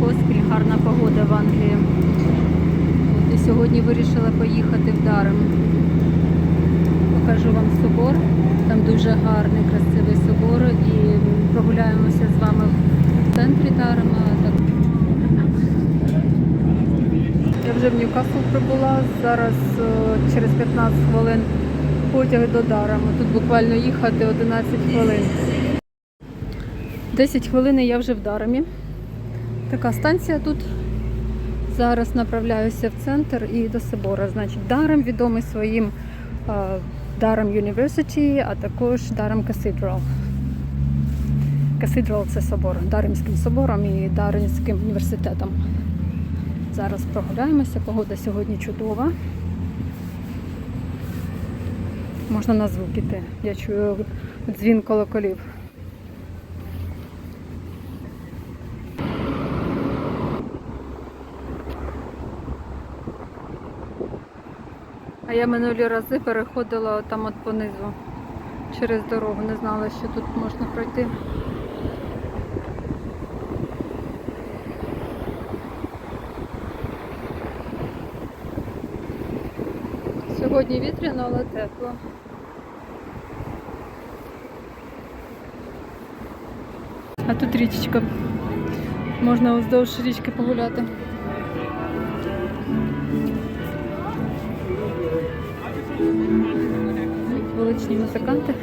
поспіль гарна погода в Англії. От, і сьогодні вирішила поїхати в Дарем. Покажу вам собор. Там дуже гарний, красивий собор. І прогуляємося з вами в центрі Дарема. Так. Я вже в Ньюкасл прибула. Зараз через 15 хвилин потяг до Дарема. Тут буквально їхати 11 хвилин. 10 хвилин і я вже в Даремі. Така станція тут. Зараз направляюся в центр і до собора. Значить, Дарем відомий своїм Дарем University, а також Дарем Cathedral. Cathedral – це собор, Даремським собором і Даремським університетом. Зараз прогуляємося, погода сьогодні чудова. Можна на звук іти. Я чую дзвін колоколів. А я минулі рази переходила там от понизу через дорогу. Не знала, що тут можна пройти. Сьогодні вітряно, але тепло. А тут річечка. Можна уздовж річки погуляти. Вуличні музиканти.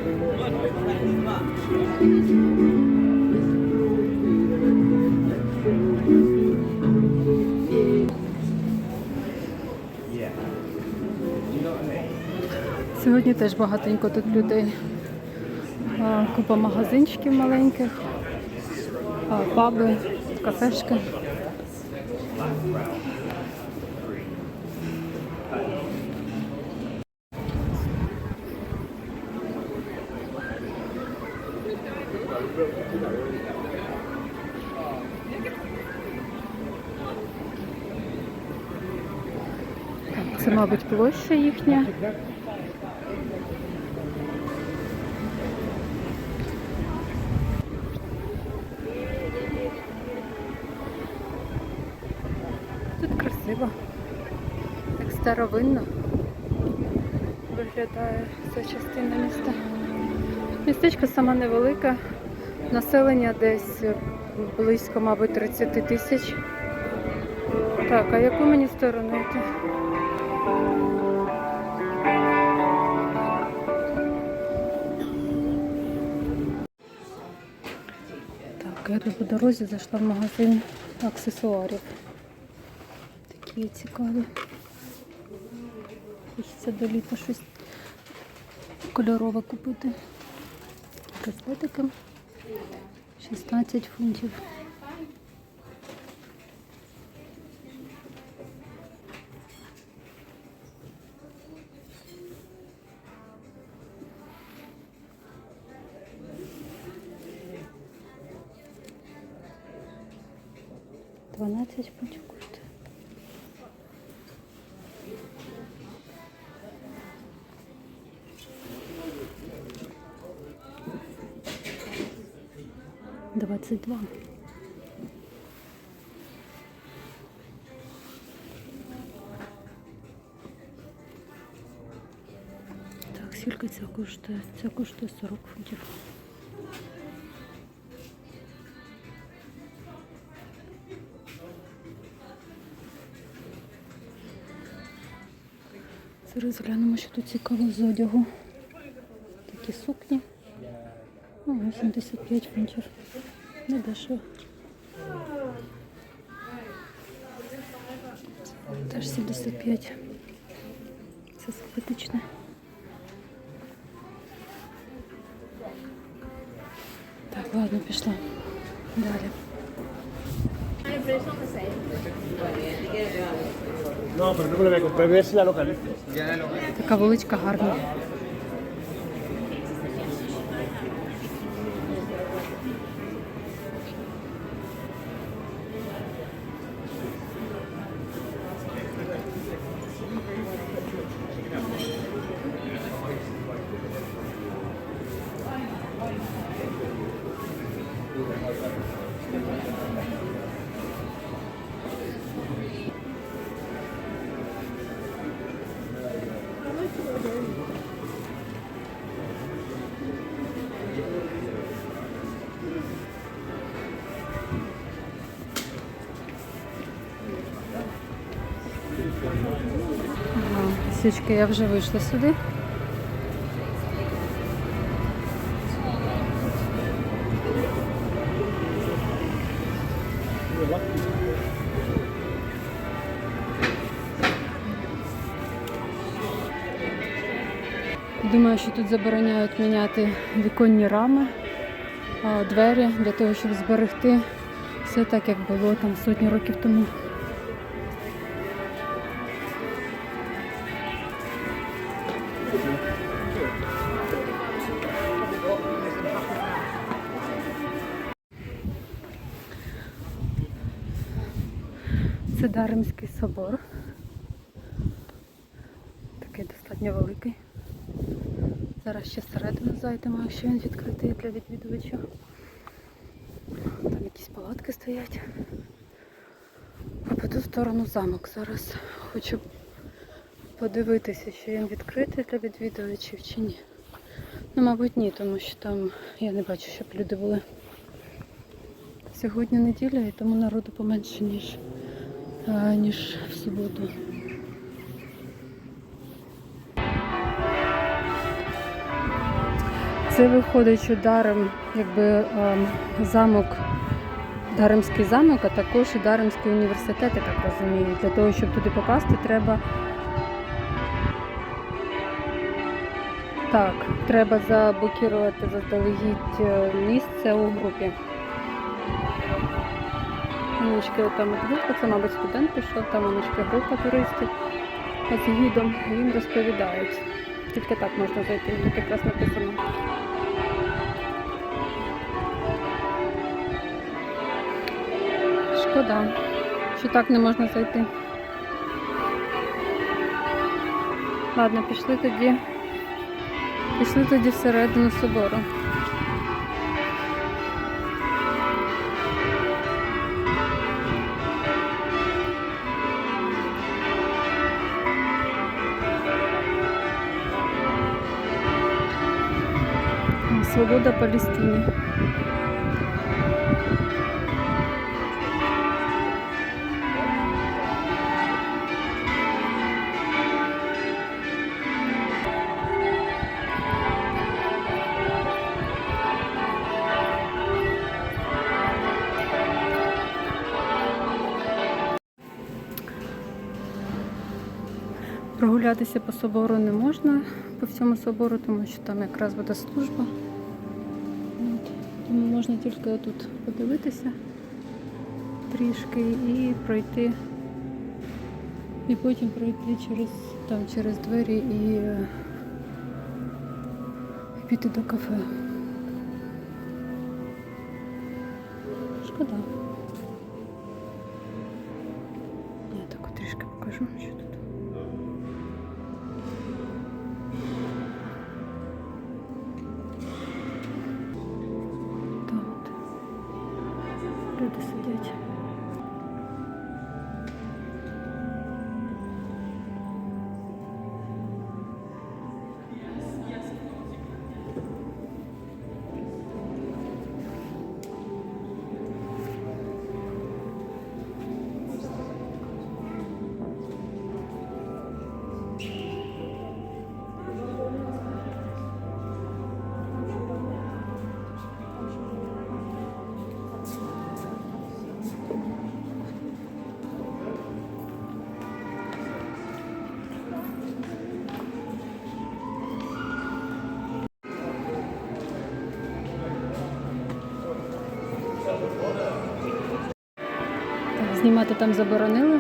Сьогодні теж багатенько тут людей. Купа магазинчиків маленьких, паби, кафешки. Площа їхня. Тут красиво. Так старовинно виглядає ця частина міста. Містечко саме невелике, населення десь близько, мабуть, 30 тисяч. Так, а яку мені сторону йти? Тут по дорозі зайшла в магазин аксесуарів. Такі цікаві. Хочеться до літа щось кольорове купити. Браслетики 16 фунтів. Дванадцять фунтів коштує. Двадцять два. Так, скільки ця коштує? Ця коштує 40 фунтів. Зараз глянемо, що тут цікаво з одягу. Такі сукні. О, 85 фунтів. Не дешево. Теж 75. Це синтетичне. Так, ладно, пішла. Далі. Така вуличка гарна. Ага, Свічки, я вже вийшла сюди. Забороняють міняти віконні рами, двері для того, щоб зберегти все так, як було там сотні років тому. Це Даримський собор. Такий достатньо великий. Всередину зайдемо, якщо він відкритий для відвідувачів. Там якісь палатки стоять. По ту сторону замок. Зараз хочу подивитися, чи він відкритий для відвідувачів чи ні. Ну, мабуть, ні, тому що там я не бачу, щоб люди були. Сьогодні неділя, і тому народу поменше, ніж, ніж в суботу. Це виходить, що Дарем, якби ем, замок, Даремський замок, а також і Даремський університет, я так розумію. Для того, щоб туди попасти, треба. Так, треба заблокувати заздалегідь е, місце у групі. Маночки там група, це, мабуть, студент пішов, там маночки група туристів з гідом, їм розповідають. Тільки так можна зайти, тут якраз написано. Шкода, що так не можна зайти. Ладно, пішли тоді. Пішли тоді всередину собору. Свобода Палестини. Прогулятися по собору не можна по всьому собору, тому що там якраз буде служба. Тому можна тільки тут подивитися трішки і пройти. І потім пройти через, там, через двері і, піти до кафе. Шкода. Я так трішки покажу, знімати там заборонили.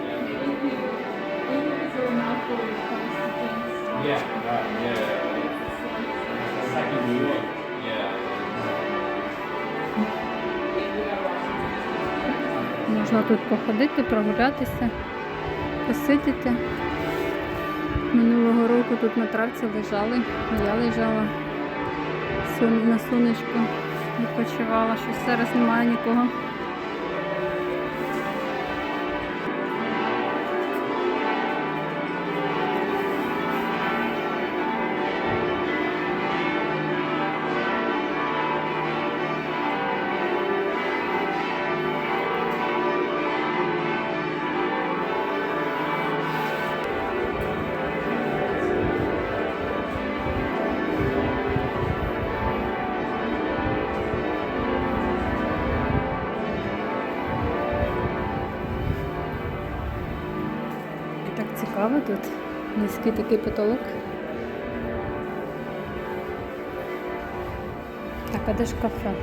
Можна тут походити, прогулятися, посидіти. Минулого року тут на травці лежали, я лежала на сонечку, відпочивала, що зараз немає нікого. Низький такий потолок. Так, а де ж кафе?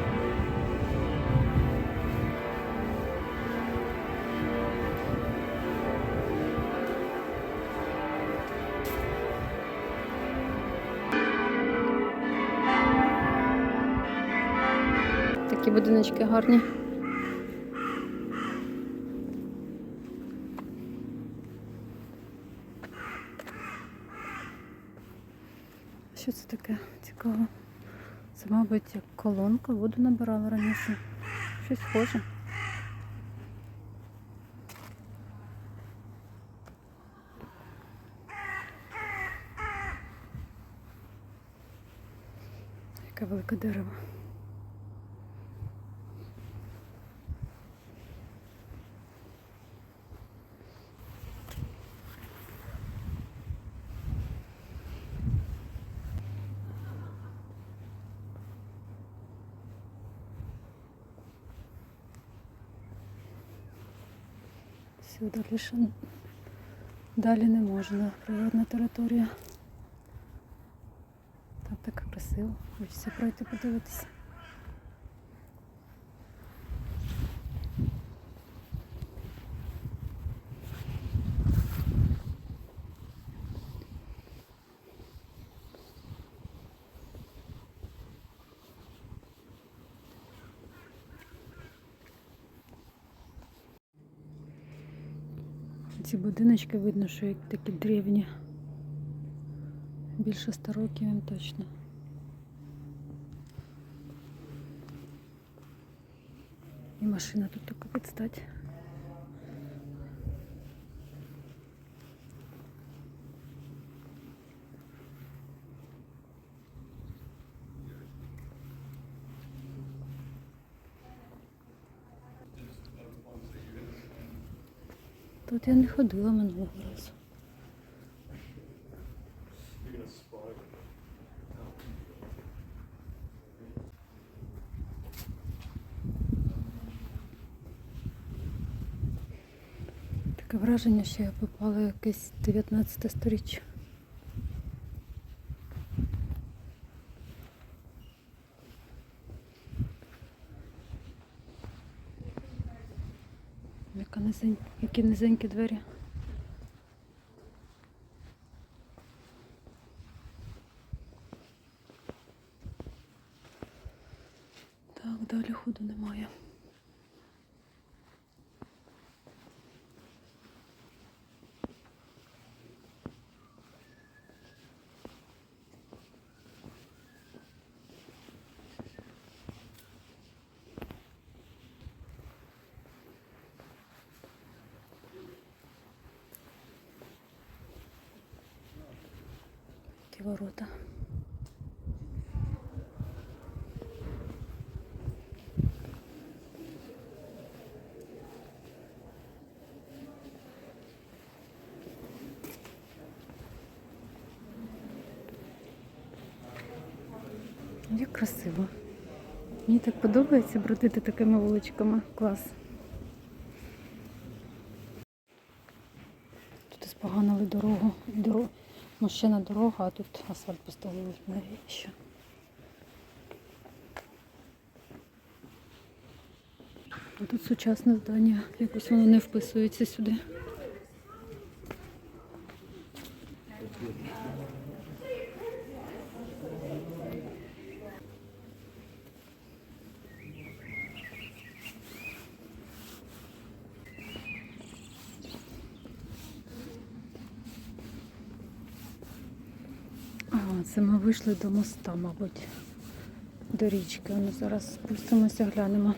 Такі будиночки гарні. Що це таке цікаво? Це, мабуть, як колонка, воду набирала раніше. Щось схоже. Яке велике дерево. Сюди ще далі не можна. Природна територія. Там так красиво. Хочеться пройти подивитися. Ці будиночки видно, що як такі древні. Більше 100 років їм точно. І машина тут така підстать. Тут я не ходила минулого разу. Таке враження, що я попала в якесь 19 сторіччя. Яка низень... Які низенькі двері. Так, далі ходу немає. Ворота. Як красиво. Мені так подобається бродити такими вуличками. Клас. Тут споганили дорогу. Дорогу. Мужчина дорога, а тут асфальт поставили. Навіщо? Тут сучасне здання. Якось воно не вписується сюди. Це ми вийшли до моста, мабуть, до річки. Воно зараз спустимося, глянемо.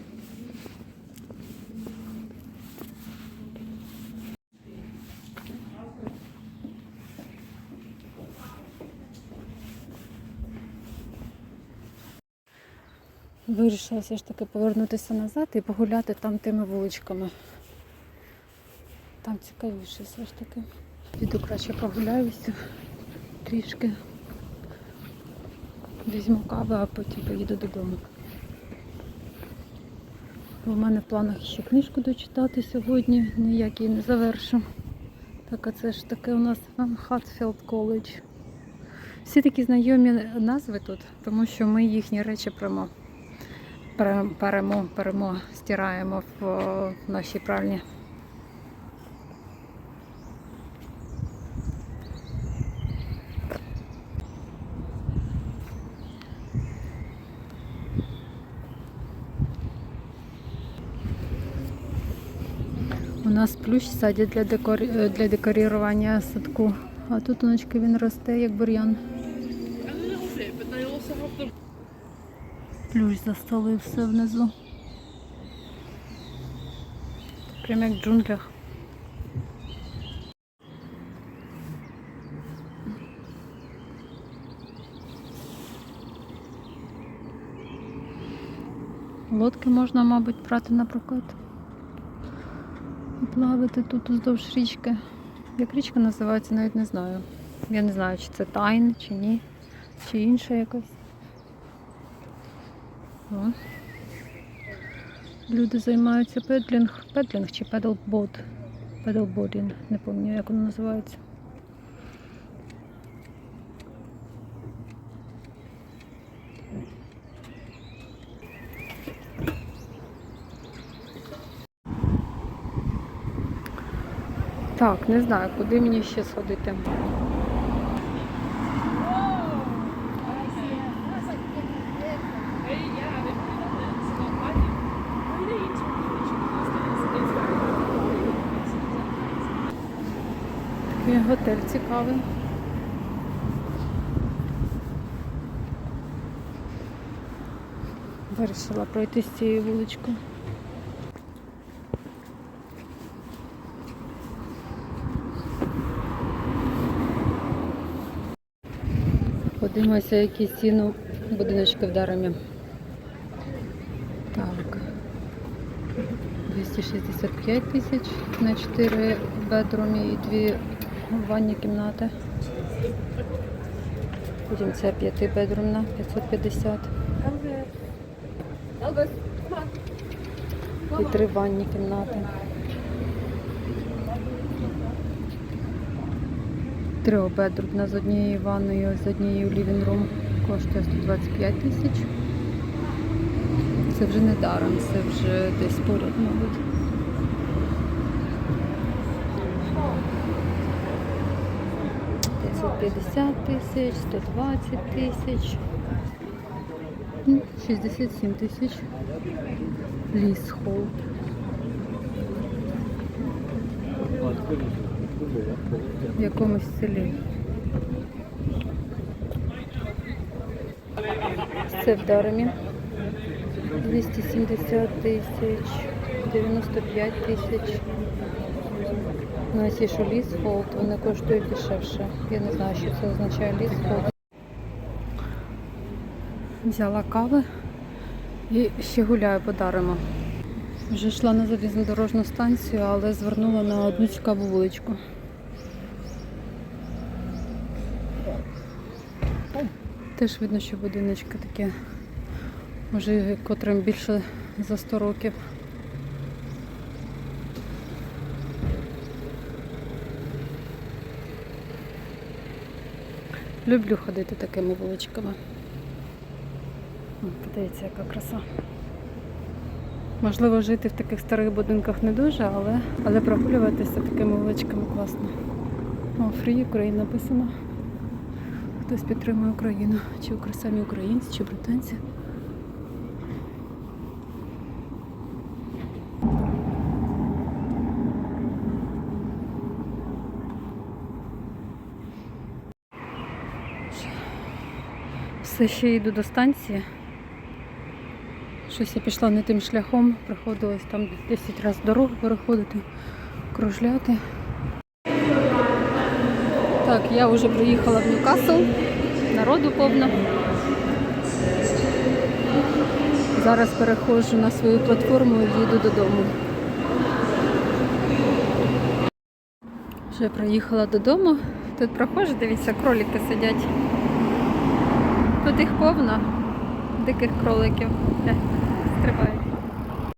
Вирішила все ж таки повернутися назад і погуляти там тими вуличками. Там цікавіше все ж таки. Піду краще прогуляюся трішки. Візьму каву, а потім поїду додому. У мене в планах ще книжку дочитати сьогодні, ніяк її не завершу. Так, а це ж таке у нас Хатфілд коледж. Всі такі знайомі назви тут, тому що ми їхні речі прямо перемо, перемо, стираємо в нашій пральні. У нас плющ садять для, декор... е, для декорування садку. А тут оночки він росте, як бур'ян. Плющ застолив все внизу. Прямо як в джунглях. Лодки можна, мабуть, брати на прокат. Плавати тут уздовж річки. Як річка називається, навіть не знаю. Я не знаю, чи це тайн, чи ні, чи інша якась. О. Люди займаються педлінг, педлінг чи педлбот. Педлбодінг, не пам'ятаю, як воно називається. Так, не знаю, куди мені ще сходити. Такий готель цікавий. Вирішила пройти з цією вуличкою. Подивимося, які ціну будиночки в Даремі. Так. 265 тисяч на 4 бедрумі і 2 ванні кімнати. Потім ця 5 бедрумна 550. І 3 ванні кімнати. Трьохбедрумна з однією ванною, з однією лівінг-рум коштує 125 тисяч. Це вже не даром, це вже десь поряд, мабуть. П'ятсот п'ятдесят тисяч, 120 тисяч, ну, 67 тисяч. Ліс холл. В якомусь селі. Це в Даремі. 270 тисяч, 95 тисяч. Ну, ці, що лісфолд, вони коштують дешевше. Я не знаю, що це означає лісфолд. Взяла кави і ще гуляю по Дарему. Вже йшла на залізнодорожну станцію, але звернула на одну цікаву вуличку. Теж видно, що будиночки такі, може, котрим більше за 100 років. Люблю ходити такими вуличками. Подивіться, яка краса. Можливо, жити в таких старих будинках не дуже, але, але прогулюватися такими вуличками класно. О, Фрі Україна написано. Хтось підтримує Україну. Чи самі українці, чи британці. Все ще йду до станції. Щось я пішла не тим шляхом, приходилось там 10 разів дорогу переходити, кружляти. Так, я вже приїхала в Ньюкасл, народу повно. Зараз переходжу на свою платформу і їду додому. Вже приїхала додому. Тут проходжу, дивіться, кролики сидять. Тут їх повно, диких кроликів. Е, Стрибають.